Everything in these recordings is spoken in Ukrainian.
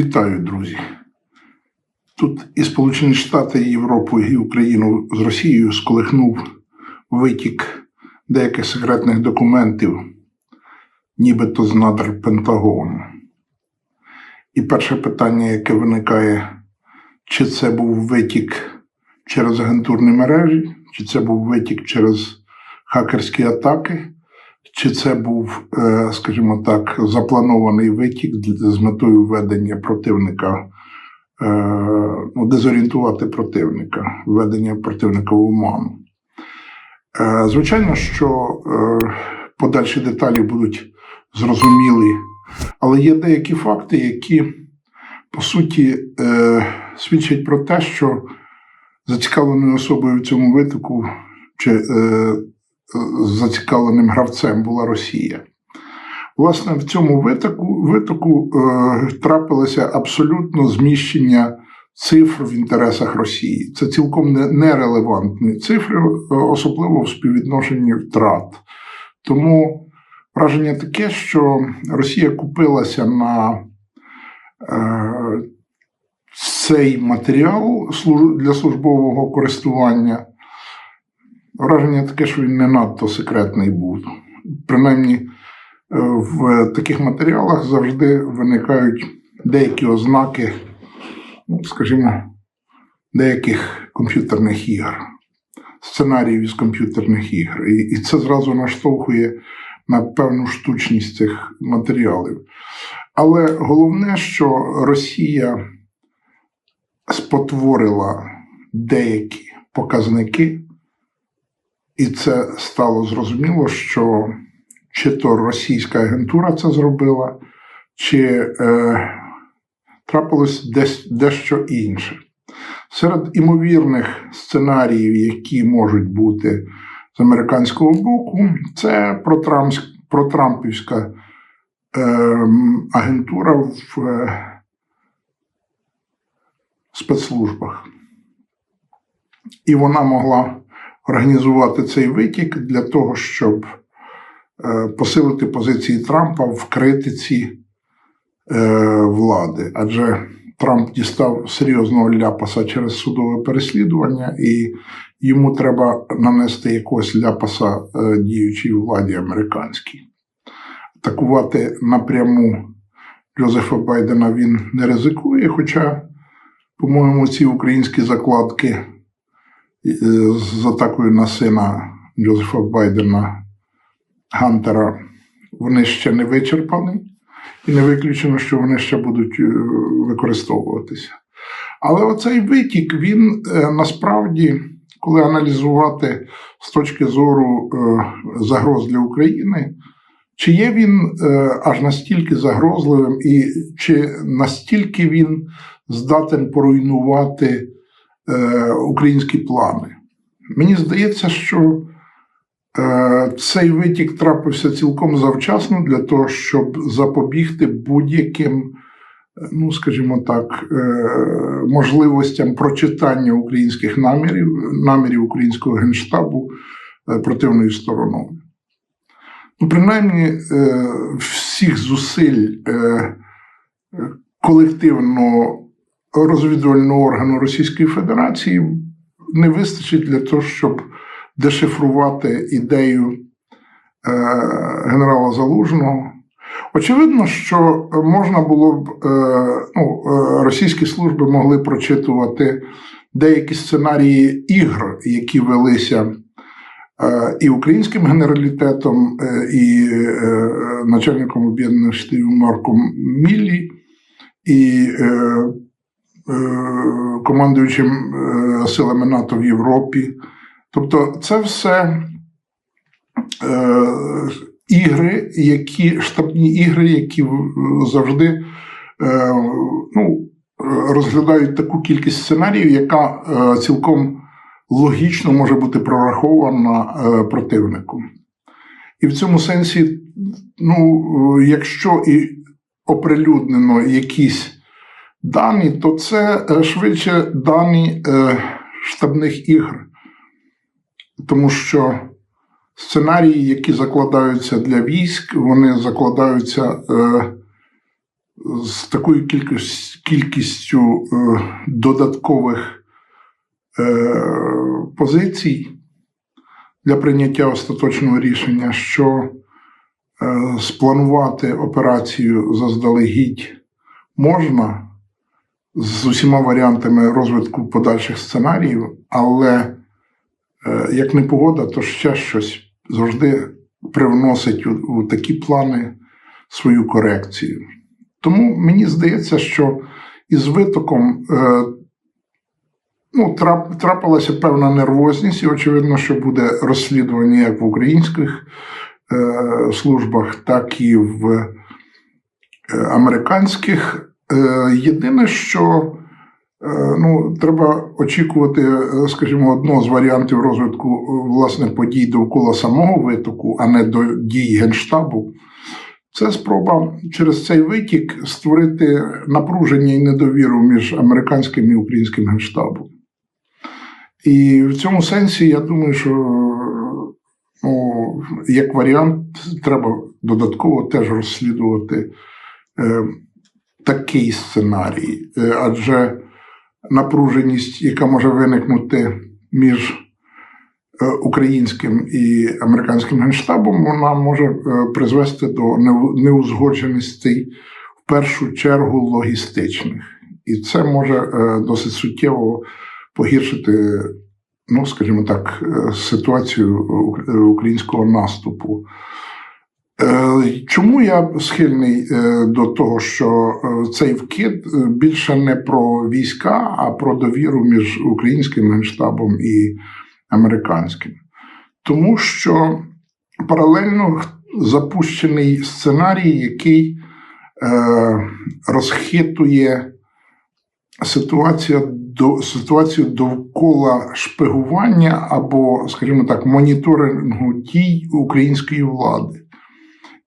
Вітаю, друзі. Тут і Сполучені Штати, і Європу, і Україну з Росією сколихнув витік деяких секретних документів, нібито з надр Пентагону. І перше питання, яке виникає, чи це був витік через агентурні мережі, чи це був витік через хакерські атаки, чи це був, е, скажімо так, запланований витік з метою введення противника, е, ну, дезорієнтувати противника, введення противника в оману. Е, Звичайно, що подальші деталі будуть зрозумілі, але є деякі факти, які по суті свідчать про те, що зацікавленою особою в цьому витоку чи зацікавленим гравцем була Росія. Власне, в цьому витоку, витоку е, трапилося абсолютно зміщення цифр в інтересах Росії. Це цілком нерелевантні цифри, е, особливо в співвідношенні втрат. Тому враження таке, що Росія купилася на е, цей матеріал для службового користування. Враження таке, що він не надто секретний був. Принаймні, е, в таких матеріалах завжди виникають деякі ознаки, ну, скажімо, деяких комп'ютерних ігор, сценаріїв із комп'ютерних ігор. І, і це зразу наштовхує на певну штучність цих матеріалів. Але головне, що Росія спотворила деякі показники. І це стало зрозуміло, що чи то російська агентура це зробила, чи е, трапилось десь дещо інше. Серед імовірних сценаріїв, які можуть бути з американського боку, це протрампівська е, агентура в е, спецслужбах. І вона могла організувати цей витік для того, щоб е, посилити позиції Трампа в критиці е, влади. Адже Трамп дістав серйозного ляпаса через судове переслідування, і йому треба нанести якогось ляпаса е, діючій владі американській. Атакувати напряму Джозефа Байдена він не ризикує, хоча, по-моєму, ці українські закладки з атакою на сина Джозефа Байдена Гантера, вони ще не вичерпані, і не виключено, що вони ще будуть е, використовуватися. Але оцей витік, він е, насправді, коли аналізувати з точки зору е, загроз для України, чи є він е, аж настільки загрозливим, і чи настільки він здатен поруйнувати е, українські плани? Мені здається, що е, цей витік трапився цілком завчасно для того, щоб запобігти будь-яким, е, ну скажімо так, е, можливостям прочитання українських намірів, намірів українського генштабу е, противною стороною. Ну, принаймні, е, всіх зусиль е, е, колективного розвідувального органу Російської Федерації не вистачить для того, щоб дешифрувати ідею е, генерала Залужного. Очевидно, що можна було б, е, ну, е, російські служби могли прочитувати деякі сценарії ігр, які велися і українським генералітетом, і начальником об'єднаних штабів Марком Міллі, і командуючим е, силами НАТО в Європі. Тобто, це все е, ігри, які штабні ігри, які завжди е, ну, розглядають таку кількість сценаріїв, яка е, цілком логічно може бути прорахована е, противником. І в цьому сенсі, ну, е, якщо і оприлюднено якісь дані, то це е, швидше дані е, штабних ігр. Тому що сценарії, які закладаються для військ, вони закладаються е, з такою кількістю додаткових позицій для прийняття остаточного рішення, що спланувати операцію заздалегідь можна з усіма варіантами розвитку подальших сценаріїв, але е, як не погода, то ще щось завжди привносить у, такі плани свою корекцію. Тому мені здається, що із витоком е, ну, трап, трапилася певна нервозність, і очевидно, що буде розслідування як в українських е, службах, так і в американських. Е, єдине, що е, ну, треба очікувати, е, скажімо, одного з варіантів розвитку власне подій довкола самого витоку, а не до дій Генштабу. Це спроба через цей витік створити напруження і недовіру між американським і українським генштабом. І в цьому сенсі я думаю, що ну, як варіант треба додатково теж розслідувати такий сценарій, Е, адже напруженість, яка може виникнути між е, українським і американським генштабом, вона може е, призвести до неузгодженостей в першу чергу логістичних. І це може досить суттєво погіршити, ну, скажімо так, ситуацію українського наступу. Е, Чому я схильний е, до того, що е, цей вкид більше не про війська, а про довіру між українським генштабом і американським? Тому що паралельно запущений сценарій, який розхитує ситуація до ситуацію довкола шпигування або, скажімо так, моніторингу дій української влади.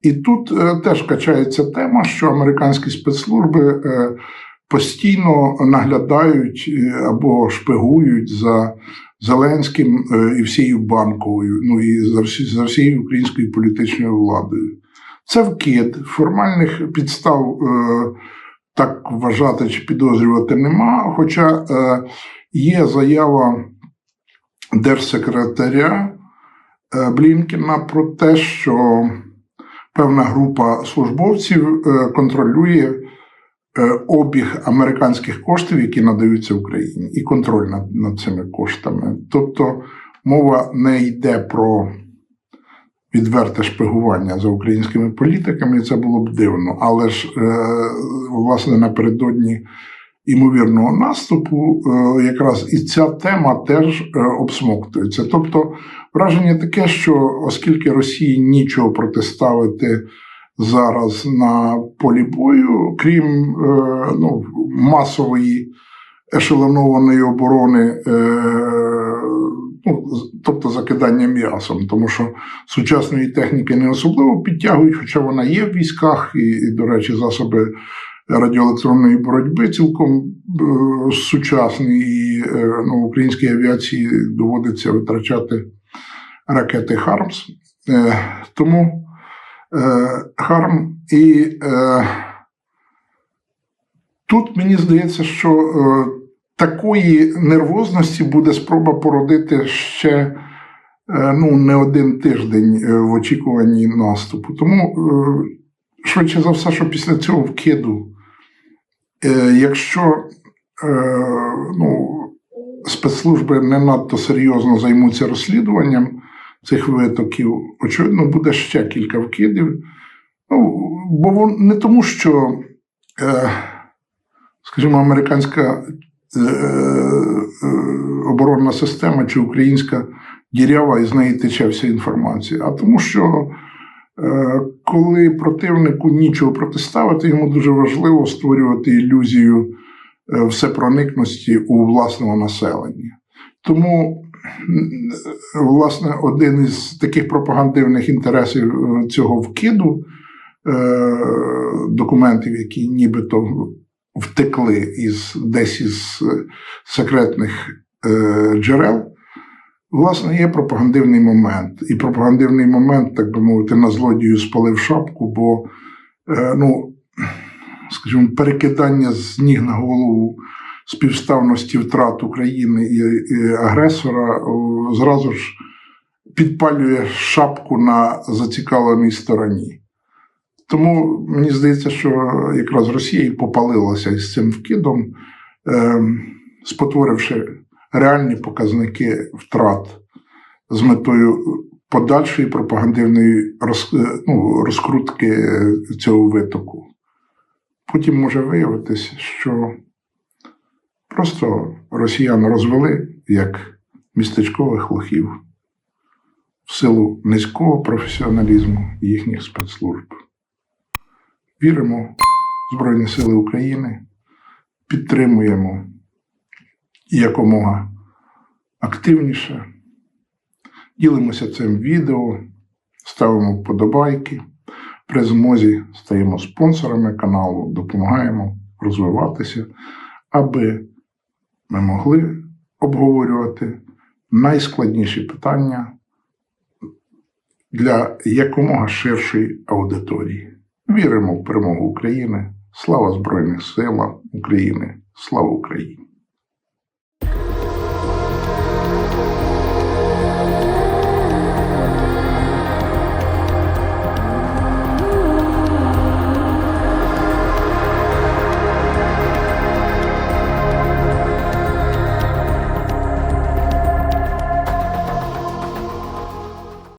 І тут е, теж качається тема, що американські спецслужби е, постійно наглядають е, або шпигують за Зеленським і всією банковою, ну і за, всі, всією українською політичною владою. Це вкид, формальних підстав так вважати чи підозрювати нема. Хоча є заява держсекретаря Блінкіна про те, що певна група службовців е, контролює е, обіг американських коштів, які надаються Україні, і контроль над, над цими коштами. Тобто мова не йде про відверте шпигування за українськими політиками, і це було б дивно. Але ж, е, власне, напередодні імовірного наступу, е, якраз і ця тема теж е, обсмоктується. Тобто, враження таке, що оскільки Росії нічого протиставити зараз на полі бою, крім е, ну, масової ешелонованої оборони. Ну, тобто закидання м'ясом, тому що сучасної техніки не особливо підтягують, хоча вона є в військах, і, і до речі, засоби радіоелектронної боротьби цілком е, сучасні, і е, ну, українській авіації доводиться витрачати ракети Хармс. Е, тому Харм і тут мені здається, що такої нервозності буде спроба породити ще ну, не один тиждень в очікуванні наступу. Тому швидше за все, що після цього вкиду, якщо е, ну, спецслужби не надто серйозно займуться розслідуванням цих витоків, очевидно, буде ще кілька вкидів. Ну, бо не тому, що, е, скажімо, американська е, е, оборонна система чи українська дірява, і з неї тече вся інформація, а тому, що е, коли противнику нічого протиставити, йому дуже важливо створювати ілюзію е, всепроникності у власного населення. Тому, власне, один із таких пропагандивних інтересів е, цього вкиду е, документів, які нібито втекли із десь із е, секретних е, джерел, власне, є пропагандивний момент. І пропагандивний момент, так би мовити, на злодію спалив шапку, бо, е, ну, скажімо, перекидання з ніг на голову співставності втрат України і, і агресора зразу ж підпалює шапку на зацікавленій стороні. Тому мені здається, що якраз Росія і попалилася із цим вкидом, ем, спотворивши реальні показники втрат з метою подальшої пропагандивної роз, е, ну, розкрутки цього витоку. Потім може виявитися, що просто росіян розвели як містечкових лохів в силу низького професіоналізму їхніх спецслужб. Віримо в Збройні Сили України, підтримуємо якомога активніше, ділимося цим відео, ставимо вподобайки. При змозі стаємо спонсорами каналу, допомагаємо розвиватися, аби ми могли обговорювати найскладніші питання для якомога ширшої аудиторії. Віримо в перемогу України. Слава Збройних силам України! Слава Україні!